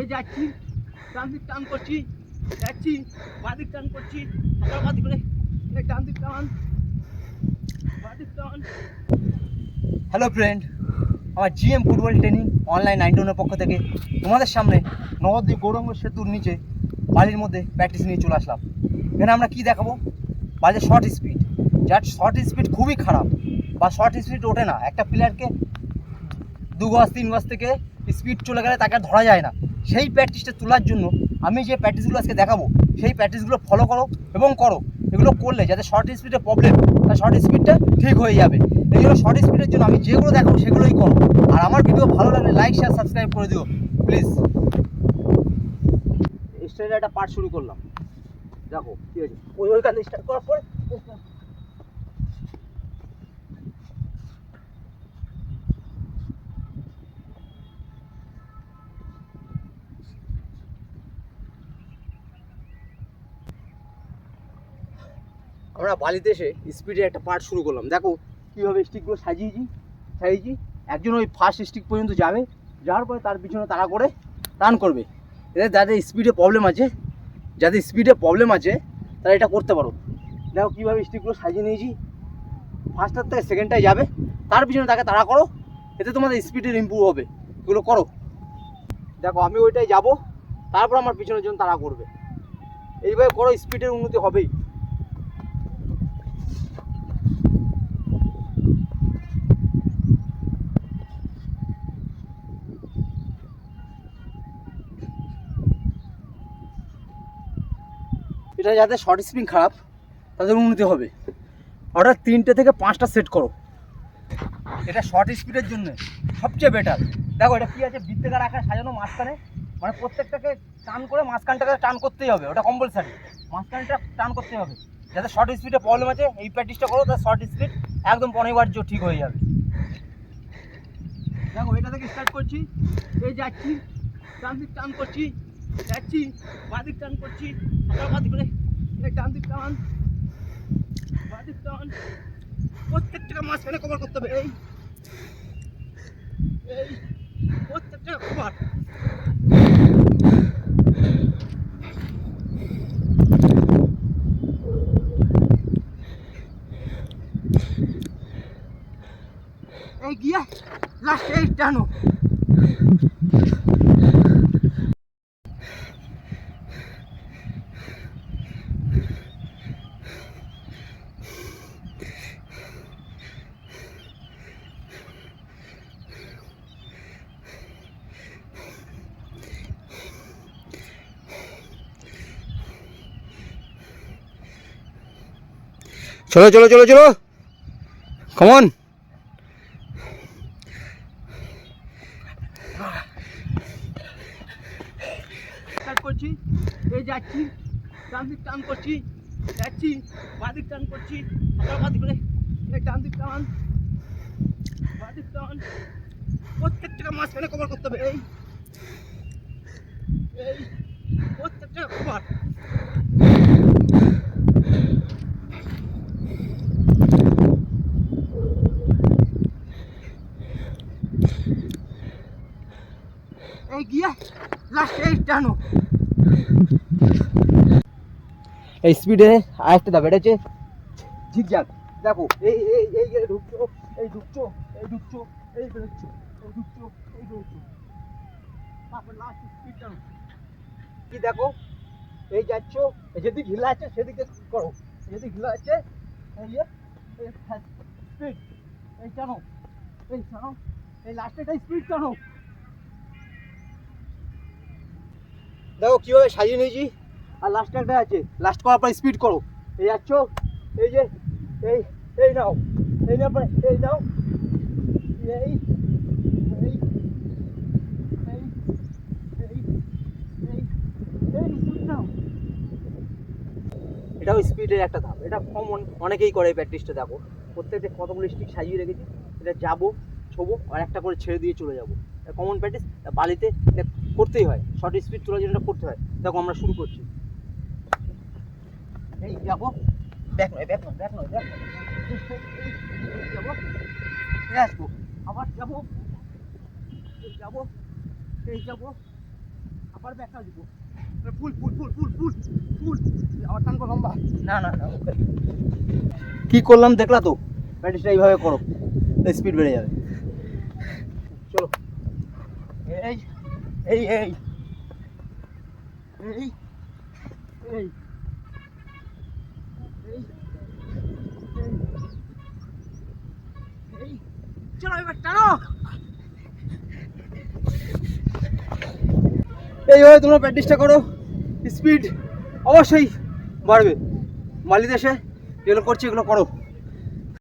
এই যাচ্ছি দিক টান করছি, যাচ্ছি, বাদিক টান করছি করে এই টান টান হ্যালো ফ্রেন্ড আমার GM football training online ninety ওয়ানের পক্ষ থেকে তোমাদের সামনে নবদ্বীপ গৌরঙ্গ সেতুর নিচে বালির মধ্যে প্র্যাকটিস নিয়ে চলে আসলাম। এখানে আমরা কি দেখাবো? বালির শর্ট স্পিড যার শর্ট স্পিড খুবই খারাপ, বা শর্ট স্পিড ওঠে না। একটা প্লেয়ারকে দু গজ, তিন গজ থেকে স্পিড চলে গেলে তাকে ধরা যায় না। সেই প্র্যাকটিসটা তোলার জন্য আমি যে প্র্যাকটিসগুলো আজকে দেখাবো, সেই প্র্যাকটিসগুলো ফলো করো এবং করো। এগুলো করলে যাতে শর্ট স্পিডে প্রবলেম তার শর্ট স্পিডটা ঠিক হয়ে যাবে। এই জন্য শর্ট স্পিডের জন্য আমি যেগুলো দেখাবো সেগুলোই করো। আর আমার ভিডিও ভালো লাগলে লাইক শেয়ার সাবস্ক্রাইব করে দিও প্লিজ স্টাইলে একটা পার্ট শুরু করলাম। দেখো ঠিক আছে ওই ওইখান স্টার্ট করার পরে আমরা বালিতে এসে স্পিডে একটা পার্ট শুরু করলাম। দেখো কীভাবে স্টিকগুলো সাজিয়েছি সাজিয়েছি। একজন ওই ফার্স্ট স্টিক পর্যন্ত যাবে, যাওয়ার পরে তার পিছনে তাড়া করে রান করবে। এদের যাদের স্পিডে প্রবলেম আছে, যাদের স্পিডে প্রবলেম আছে, তারা এটা করতে পারো। দেখো কীভাবে স্টিকগুলো সাজিয়ে নিয়েছি। ফার্স্টার থেকে সেকেন্ডটায় যাবে, তার পিছনে তাকে তাড়া করো, এতে তোমাদের স্পিডের ইম্প্রুভ হবে। এগুলো করো। দেখো আমি ওইটাই যাব, তারপর আমার পিছনের জন্য তাড়া করবে। এইভাবে করো স্পিডের উন্নতি হবেই। এটা যাতে শর্ট স্পিন খারাপ, তাদের উন্নতি হবে। অর্ডার তিনটে থেকে পাঁচটা সেট করো। এটা শর্ট স্পিডের জন্য সবচেয়ে বেটার দেখো, এটা কী আছে? বৃত্তাকার আকার সাজানো মাঝখানে। মানে প্রত্যেকটাকে টান করে মাঝখানটাকে টান করতেই হবে। ওটা কম্পালসারি মাঝখানটা টান করতেই হবে। যাতে শর্ট স্পিডে প্রবলেম আছে, এই প্র্যাকটিসটা করো তার শর্ট স্পিড একদম অনিবার্য ঠিক হয়ে যাবে। দেখো, এটা থেকে স্টার্ট করছি। এই যাচ্ছি টান করছি। যাচ্ছি, বাদিক টান করছি আবার বাদিক করে ডান দিক টান, বাদিক টান। প্রত্যেকটা মাঝখানে কভার করতে হবে। এই প্রত্যেকটা কভার এই গিয়ে লাস্টে এই টানো। চলো চলো চলো চলো। কমন করছি। এই যাচ্ছি। ডান দিক টান করছি। যাচ্ছি। বাদিক টান করছি। আবার বাদিক করে। এই দিক টান। বাদিক টান। প্রত্যেকটা মাঝখানে কভার করতে হবে। এই। এই প্রত্যেকটা কভার এই গিয়ে লাস্টে এই টানো। এই স্পিডে আরেকটা দাও এটা হচ্ছে ঝিকঝাক দেখো এই এই এই এই ঢুকছো এই ঢুকছো এই ঢুকছো এই বেরোচ্ছো এই ঢুকছো এই বেরোচ্ছো তারপর লাস্ট স্পিড টানো। কি দেখো এই যাচ্ছ যেদিক হিলা আছে সেদিকে করো। যেদিক হিলা আছে এই স্পিড এই টানো এই টানো এই লাস্টে এটা স্পিড টানো। দেখো কীভাবে সাজিয়ে নিয়েছি। আর লাস্টে একটা আছে। লাস্ট করার পর স্পিড করো। এই যাচ্ছ, এই যে, এই এই নাও এই নাও এই নাও, এই এটাও স্পিডের একটা ধাপ। এটা কমন অনেকেই করে প্র্যাকটিসটা দেখো। প্রত্যেকটা কতগুলো স্টিক সাজিয়ে রেখেছি। এটা যাব, ছোবো, আর একটা করে ছেড়ে দিয়ে চলে যাব। কমন প্র্যাকটিস বালিতে করতেই হয় শর্ট স্পিড তোলার জন্য করতে হয়, দেখো আমরা শুরু করছি। এই যাব নয় নয় আবার যাব যাব আবার ব্যাকা দিব। ফুল ফুল ফুল ফুল ফুল আবার লম্বা। না না না কি করলাম দেখলা তো? প্র্যাকটিসটা এইভাবে করো স্পিড বেড়ে যাবে। চলো। এই এই। এই এই। চলো এবার এইভাবে তোমরা প্র্যাকটিসটা করো। স্পিড অবশ্যই বাড়বে। মালি দেশে যেগুলো করছি এগুলো করো।